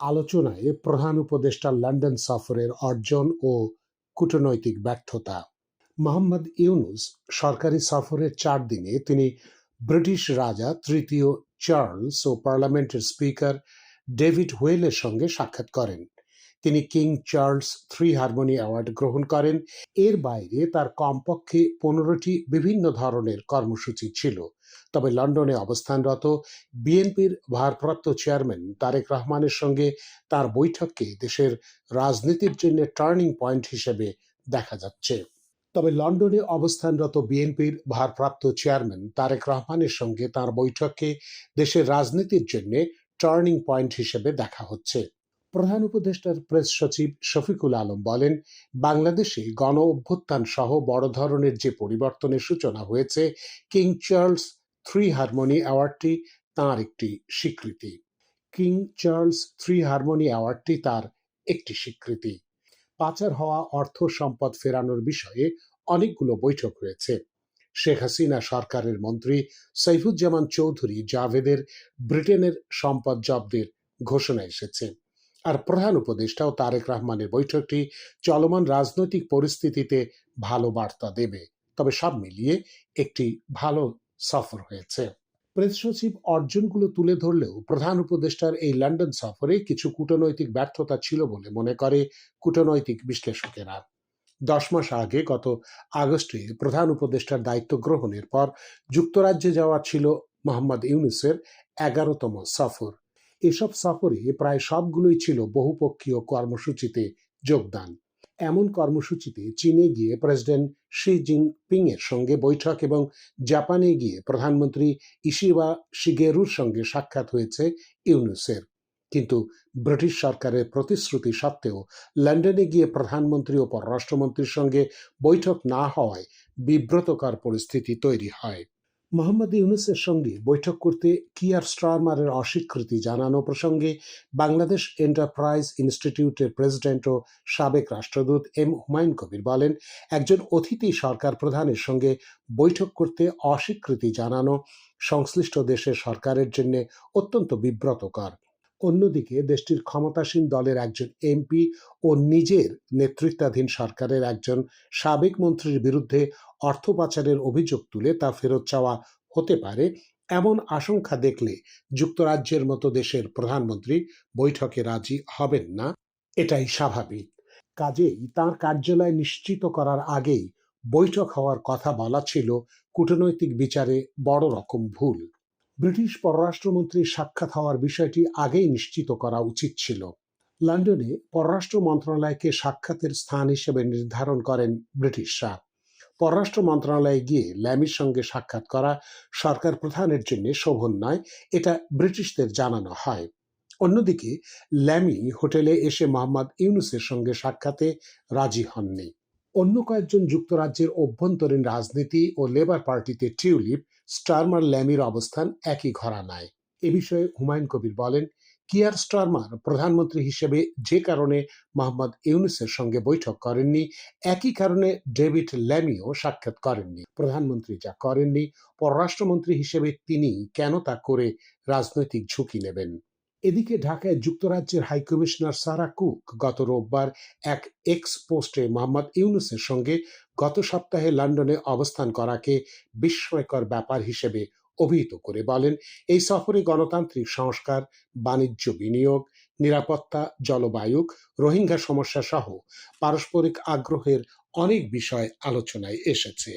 আলোচনায় প্রধান উপদেষ্টা লন্ডন সফরের অর্জন ও কূটনৈতিক ব্যর্থতা। মোহাম্মদ ইউনুস সরকারি সফরের চার দিনে তিনি ব্রিটিশ রাজা তৃতীয় চার্লস ও পার্লামেন্টের স্পিকার ডেভিড হুয়েলের সঙ্গে সাক্ষাৎ করেন। তিনি King Charles three Harmony Award গ্রহণ করেন। এর বাইরে তার কমপক্ষে পনেরোটি বিভিন্ন ধরনের কর্মসূচি ছিল। তবে লন্ডনে অবস্থানরত বিএনপির ভারপ্রাপ্ত চেয়ারম্যান তারেক রহমানের সঙ্গে তার বৈঠককে দেশের রাজনীতির জন্য টার্নিং পয়েন্ট হিসেবে দেখা যাচ্ছে। তবে লন্ডনে অবস্থানরত বিএনপির ভারপ্রাপ্ত চেয়ারম্যান তারেক রহমানের সঙ্গে তার বৈঠককে দেশের রাজনীতির জন্য টার্নিং পয়েন্ট হিসেবে দেখা হচ্ছে। প্রধান উপদেষ্টার প্রেস সচিব শফিকুল আলম বলেন, বাংলাদেশে গণ অভ্যুত্থান সহ বড় ধরনের যে পরিবর্তনের সূচনা হয়েছে, কিং চার্লস থ্রি হারমোনি অ্যাওয়ার্ডটি তার একটি স্বীকৃতি। কিং চার্লস থ্রি হারমোনি অ্যাওয়ার্ডটি তার একটি স্বীকৃতি। পাচার হওয়া অর্থ সম্পদ ফেরানোর বিষয়ে অনেকগুলো বৈঠক হয়েছে। শেখ হাসিনা সরকারের মন্ত্রী সাইফুজ্জামান চৌধুরী জাভেদের ব্রিটেনের সম্পদ জব্দের ঘোষণা এসেছে। আর প্রধান উপদেষ্টা ও তারেক রহমানের বৈঠকটি চলমান রাজনৈতিক পরিস্থিতিতে ভালো বার্তা দেবে। তবে সব মিলিয়ে একটি ভালো সফর হয়েছে। প্রেস সচিব অর্জনগুলো তুলে ধরলেও প্রধান উপদেষ্টার এই লন্ডন সফরে কিছু কূটনৈতিক ব্যর্থতা ছিল বলে মনে করে কূটনৈতিক বিশ্লেষকেরা। দশ মাস আগে গত আগস্টে প্রধান উপদেষ্টার দায়িত্ব গ্রহণের পর যুক্তরাজ্যে যাওয়া ছিল মোহাম্মদ ইউনুসের এগারোতম সফর। এসব সফরে প্রায় সবগুলোই ছিল বহুপক্ষীয় কর্মসূচিতে যোগদান। এমন কর্মসূচিতে চীনে গিয়ে প্রেসিডেন্ট শি জিনপিং এর সঙ্গে বৈঠক এবং জাপানে গিয়ে প্রধানমন্ত্রী ইশিবা শিগেরুর সঙ্গে সাক্ষাৎ হয়েছে ইউনুসের। কিন্তু ব্রিটিশ সরকারের প্রতিশ্রুতি সত্ত্বেও লন্ডনে গিয়ে প্রধানমন্ত্রী ও পররাষ্ট্রমন্ত্রীর সঙ্গে বৈঠক না হওয়ায় বিব্রতকর পরিস্থিতি তৈরি হয়। মোহাম্মদ ইউনুসের সঙ্গে বৈঠক করতে কিয়ার স্টারমারের অস্বীকৃতি জানানো প্রসঙ্গে বাংলাদেশ এন্টারপ্রাইজ ইনস্টিটিউটের প্রেসিডেন্ট ও সাবেক রাষ্ট্রদূত এম হুমায়ুন কবির বলেন, একজন অতিথি সরকার প্রধানের সঙ্গে বৈঠক করতে অস্বীকৃতি জানানো সংশ্লিষ্ট দেশের সরকারের জন্য অত্যন্ত বিব্রতকর। অন্যদিকে দেশটির ক্ষমতাসীন দলের একজন এমপি ও নিজের নেতৃত্বাধীন সরকারের একজন সাবেক মন্ত্রীর বিরুদ্ধে অর্থ পাচারের অভিযোগ তুলে তা ফেরত চাওয়া হতে পারে, এমন আশঙ্কা দেখলে যুক্তরাজ্যের মতো দেশের প্রধানমন্ত্রী বৈঠকে রাজি হবেন না। এটাই স্বাভাবিক। কাজেই তার কার্যালয় নিশ্চিত করার আগেই বৈঠক হওয়ার কথা বলা ছিল কূটনৈতিক বিচারে বড় রকম ভুল। ব্রিটিশ পররাষ্ট্রমন্ত্রীর সাক্ষাৎ হওয়ার বিষয়টি আগেই নিশ্চিত করা উচিত ছিল। লন্ডনে পররাষ্ট্র মন্ত্রণালয়কে সাক্ষাতের স্থান হিসেবে নির্ধারণ করেন ব্রিটিশরা। পররাষ্ট্র মন্ত্রণালয়ে গিয়ে ল্যামির সঙ্গে সাক্ষাৎ করা সরকার প্রধানের জন্য শোভন নয়, এটা ব্রিটিশদের জানানো হয়। অন্যদিকে, ল্যামি হোটেলে এসে মোহাম্মদ ইউনুসের সঙ্গে সাক্ষাতে রাজি হননি। অন্য কয়েকজন যুক্তরাজ্যের অভ্যন্তরীণ রাজনীতি ও লেবার পার্টিতে টিউলিপ, স্টারমার ল্যামির অবস্থান একই ঘরানায়। এ বিষয়ে হুমায়ুন কবির বলেন, কিয়ার স্টারমার প্রধানমন্ত্রী হিসেবে যে কারণে মোহাম্মদ ইউনুসের সঙ্গে বৈঠক করেননি, একই কারণে ডেভিড ল্যামিও সাক্ষাৎ করেননি। প্রধানমন্ত্রী যা করেননি, পররাষ্ট্রমন্ত্রী হিসেবে তিনি কেন তা করে রাজনৈতিক ঝুঁকি নেবেন? এদিকে ঢাকায় যুক্তরাজ্যের হাইকমিশনার সারা কুক গত রোববার এক এক্স পোস্টে মোহাম্মদ ইউনুসের সঙ্গে গত সপ্তাহে লন্ডনে অবস্থান করাকে বিস্ময়কর ব্যাপার হিসেবে অভিহিত করে বলেন, এই সফরে গণতান্ত্রিক সংস্কার, বাণিজ্য বিনিয়োগ, নিরাপত্তা, জলবায়ু, রোহিঙ্গা সমস্যা সহ পারস্পরিক আগ্রহের অনেক বিষয় আলোচনায় এসেছে।